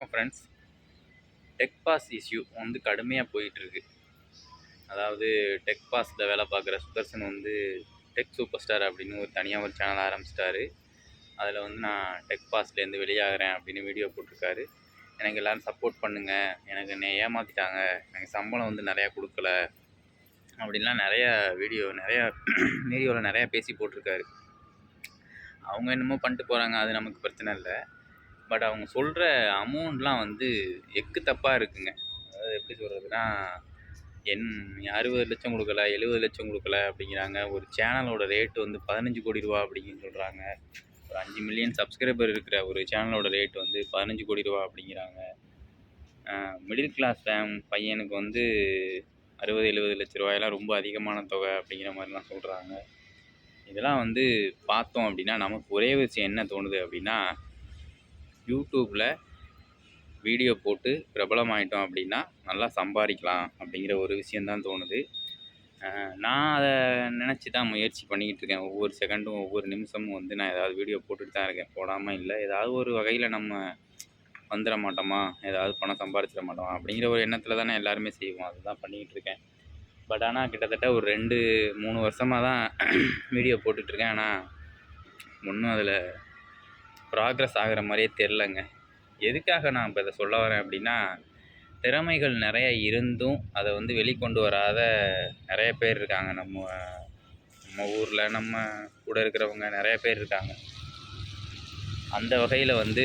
Friends tech pass issue வந்து கடுமையாக போயிட்டுருக்கு. அதாவது டெக் பாஸில் வேலை பார்க்குற சுதர்சன் வந்து டெக் சூப்பர் ஸ்டார் அப்படின்னு ஒரு தனியாக ஒரு சேனல் ஆரம்பிச்சிட்டாரு. அதில் வந்து நான் டெக் பாஸ்லேருந்து வெளியாகிறேன் அப்படின்னு வீடியோ போட்டிருக்காரு. எனக்கு எல்லோரும் சப்போர்ட் பண்ணுங்கள் எனக்கு என்னை ஏமாற்றிட்டாங்க எனக்கு சம்பளம் வந்து நிறையா கொடுக்கல. அப்படின்லாம் நிறையா வீடியோ நிறையா வீடியோவில் நிறையா பேசி போட்டிருக்காரு. அவங்க என்னமோ பண்ணிட்டு போகிறாங்க அது நமக்கு பிரச்சனை இல்லை. பட் அவங்க சொல்கிற அமௌண்ட்லாம் வந்து எக்கு தப்பாக இருக்குங்க. அதாவது எப்படி சொல்கிறதுனா என் அறுபது லட்சம் கொடுக்கல எழுபது லட்சம் கொடுக்கல அப்படிங்கிறாங்க. ஒரு சேனலோட ரேட்டு வந்து பதினஞ்சு கோடி ரூபா அப்படின்னு சொல்கிறாங்க ஒரு அஞ்சு மில்லியன் சப்ஸ்கிரைபர் இருக்கிற ஒரு சேனலோட ரேட் வந்து பதினஞ்சு கோடி ரூபா அப்படிங்கிறாங்க. மிடில் கிளாஸ் ஃபேம் பையனுக்கு வந்து அறுபது எழுபது லட்ச ரூபாயெல்லாம் ரொம்ப அதிகமான தொகை அப்படிங்கிற மாதிரிலாம் சொல்கிறாங்க இதெல்லாம் வந்து பார்த்தோம் அப்படின்னா நமக்கு ஒரே விஷயம் என்ன தோணுது அப்படின்னா யூடியூப்பில் வீடியோ போட்டு பிரபலமாயிட்டோம் அப்படின்னா நல்லா சம்பாதிக்கலாம் அப்படிங்கிற ஒரு விஷயந்தான் தோணுது. நான் அதை நினச்சி தான் முயற்சி பண்ணிக்கிட்டு இருக்கேன். ஒவ்வொரு செகண்டும் ஒவ்வொரு நிமிஷமும் வந்து நான் ஏதாவது வீடியோ போட்டுட்டு தான் இருக்கேன். போடாமல் இல்லை ஏதாவது ஒரு வகையில் நம்ம வந்துட மாட்டோமா? ஏதாவது பணம் சம்பாதிச்சிட மாட்டோமா? அப்படிங்கிற ஒரு எண்ணத்தில் தானே எல்லாருமே செய்வோம். அதுதான் பண்ணிக்கிட்டு இருக்கேன். பட் ஆனால் கிட்டத்தட்ட ஒரு ரெண்டு மூணு வருஷமாக தான் வீடியோ போட்டுட்ருக்கேன் ஆனால் ஒன்றும் அதில் ப்ராக்ரஸ் ஆகிற மாதிரியே தெரிலங்க. எதுக்காக நான் இப்போ இதை சொல்ல வரேன் அப்படின்னா திறமைகள் நிறைய இருந்தும் அதை வந்து வெளிக்கொண்டு வராத நிறைய பேர் இருக்காங்க. நம்ம நம்ம ஊரில் நம்ம கூட இருக்கிறவங்க நிறைய பேர் இருக்காங்க. அந்த வகையில் வந்து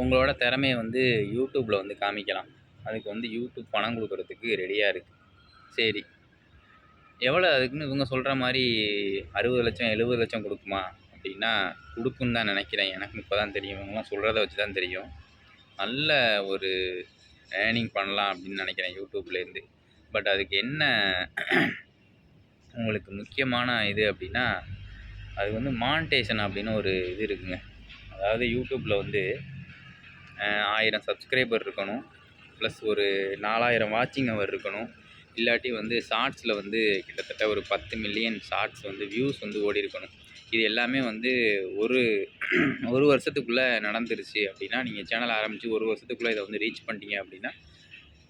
உங்களோட திறமையை வந்து யூடியூப்பில் வந்து காமிக்கலாம். அதுக்கு வந்து யூடியூப் பணம் கொடுக்குறதுக்கு ரெடியாக இருக்குது சரி. எவ்வளோ அதுக்குன்னு இவங்க சொல்கிற மாதிரி அறுபது லட்சம் எழுபது லட்சம் கொடுக்குமா? அப்படின்னா கொடுக்குன்னு தான் நினைக்கிறேன். எனக்கு இப்போ தான் தெரியும். இவங்களாம் சொல்கிறத வச்சு தான் தெரியும். நல்ல ஒரு ஏர்னிங் பண்ணலாம் அப்படின்னு நினைக்கிறேன் யூடியூப்லேருந்து பட் அதுக்கு என்ன உங்களுக்கு முக்கியமான இது அப்படின்னா அது வந்து மானிட்டேஷன் அப்படின்னு ஒரு இது இருக்குங்க. அதாவது யூடியூப்பில் வந்து ஆயிரம் சப்ஸ்கிரைபர் இருக்கணும். ப்ளஸ் ஒரு நாலாயிரம் வாட்சிங் அவர் இருக்கணும். இல்லாட்டி வந்து ஷார்ட்ஸில் வந்து கிட்டத்தட்ட ஒரு பத்து மில்லியன் ஷார்ட்ஸ் வந்து வியூஸ் வந்து ஓடி இருக்கணும் இது எல்லாமே வந்து ஒரு ஒரு வருஷத்துக்குள்ளே நடந்துருச்சு அப்படின்னா நீங்கள் சேனல் ஆரம்பித்து ஒரு வருஷத்துக்குள்ளே இதை வந்து ரீச் பண்ணிட்டீங்க அப்படின்னா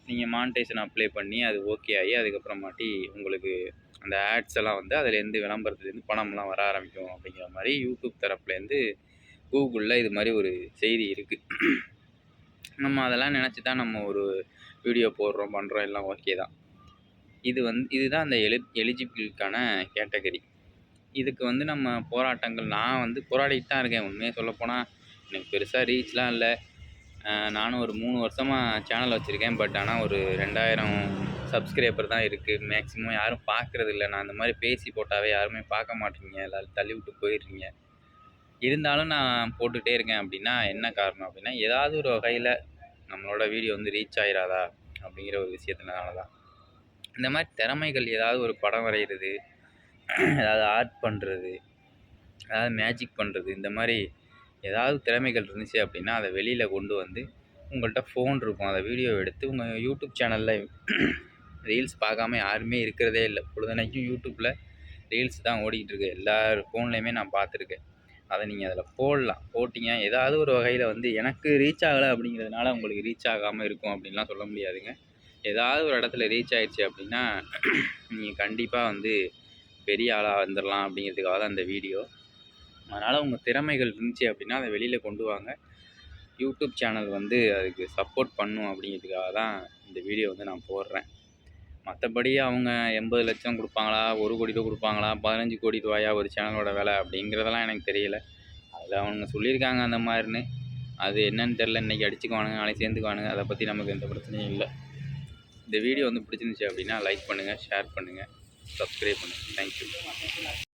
நீங்கள் மானிட்டேஷன் அப்ளை பண்ணி அது ஓகே ஆகி அதுக்கப்புறமாட்டி உங்களுக்கு அந்த ஆட்ஸ் எல்லாம் வந்து அதுலேருந்து விளம்பரத்துலேருந்து பணம்லாம் வர ஆரம்பிக்கும் அப்படிங்கிற மாதிரி யூடியூப் தரப்புலேருந்து கூகுளில் இது மாதிரி ஒரு செய்தி இருக்குது நம்ம அதெல்லாம் நினச்சி தான் நம்ம ஒரு வீடியோ போடுறோம் பண்ணுறோம் எல்லாம் ஓகே தான். இது வந்து இதுதான் அந்த எலி எலிஜிபிளுக்கான கேட்டகரி இதுக்கு வந்து நம்ம போராட்டங்கள் நான் வந்து போராடிட்டு தான் இருக்கேன். உண்மையாக சொல்லப்போனால் எனக்கு பெருசாக ரீச்லாம் இல்லை. நானும் ஒரு மூணு வருஷமாக சேனல் வச்சுருக்கேன். பட் ஆனால் ஒரு ரெண்டாயிரம் சப்ஸ்கிரைபர் தான் இருக்குது மேக்ஸிமம் யாரும் பார்க்குறது இல்லை. நான் அந்த மாதிரி பேசி போட்டாவே யாருமே பார்க்க மாட்டீங்க. எல்லோரும் தள்ளி விட்டு போயிடுறீங்க. இருந்தாலும் நான் போட்டுகிட்டே இருக்கேன். அப்படின்னா என்ன காரணம்? அப்படின்னா ஏதாவது ஒரு வகையில் நம்மளோட வீடியோ வந்து ரீச் ஆகிடாதா அப்படிங்கிற ஒரு விஷயத்தினால தான் இந்த மாதிரி திறமைகள் ஏதாவது ஒரு படம் வரைகிறது ஏதாவது ஆர்ட் பண்ணுறது ஏதாவது மேஜிக் பண்ணுறது இந்த மாதிரி ஏதாவது திறமைகள் இருந்துச்சு அப்படின்னா அதை வெளியில் கொண்டு வந்து உங்கள்கிட்ட ஃபோன் இருக்கும். அதை வீடியோ எடுத்து உங்கள் யூடியூப் சேனலில் ரீல்ஸ் பார்க்காம யாருமே இருக்கிறதே இல்லை. பொழுதுனைக்கும் யூடியூப்பில் ரீல்ஸ் தான் ஓடிக்கிட்டு இருக்கு. எல்லார் ஃபோன்லேயுமே நான் பார்த்துருக்கேன். அதை நீங்கள் அதில் போடலாம். போட்டிங்க. ஏதாவது ஒரு வகையில் வந்து எனக்கு ரீச் ஆகலை அப்படிங்கிறதுனால உங்களுக்கு ரீச் ஆகாமல் இருக்கும் அப்படின்லாம் சொல்ல முடியாதுங்க. ஏதாவது ஒரு இடத்துல ரீச் ஆகிடுச்சு அப்படின்னா நீங்கள் கண்டிப்பாக வந்து பெரிய ஆளாக வந்துடலாம் அப்படிங்கிறதுக்காக தான் அந்த வீடியோ. அதனால் உங்கள் திறமைகள் இருந்துச்சு அப்படின்னா அதை வெளியில் கொண்டு வாங்க. யூடியூப் சேனல் வந்து அதுக்கு சப்போர்ட் பண்ணும் அப்படிங்கிறதுக்காக தான் இந்த வீடியோ வந்து நான் போடுறேன். மற்றபடி அவங்க எண்பது லட்சம் கொடுப்பாங்களா ஒரு கோடி ரூபா கொடுப்பாங்களா பதினஞ்சு கோடி ரூபாயா ஒரு சேனலோட விலை அப்படிங்கிறதெல்லாம் எனக்கு தெரியல. அதில் அவங்க சொல்லியிருக்காங்க அந்த மாதிரின்னு. அது என்னன்னு தெரில இன்றைக்கி அடிச்சுக்குவானுங்க நாளைக்கு சேர்ந்துக்குவானுங்க அதை பற்றி நமக்கு எந்த பிரச்சனையும் இல்லை. இந்த வீடியோ வந்து பிடிச்சிருந்துச்சி அப்படின்னா லைக் பண்ணுங்கள் ஷேர் பண்ணுங்கள் सब्सक्राइब होना। Thank you.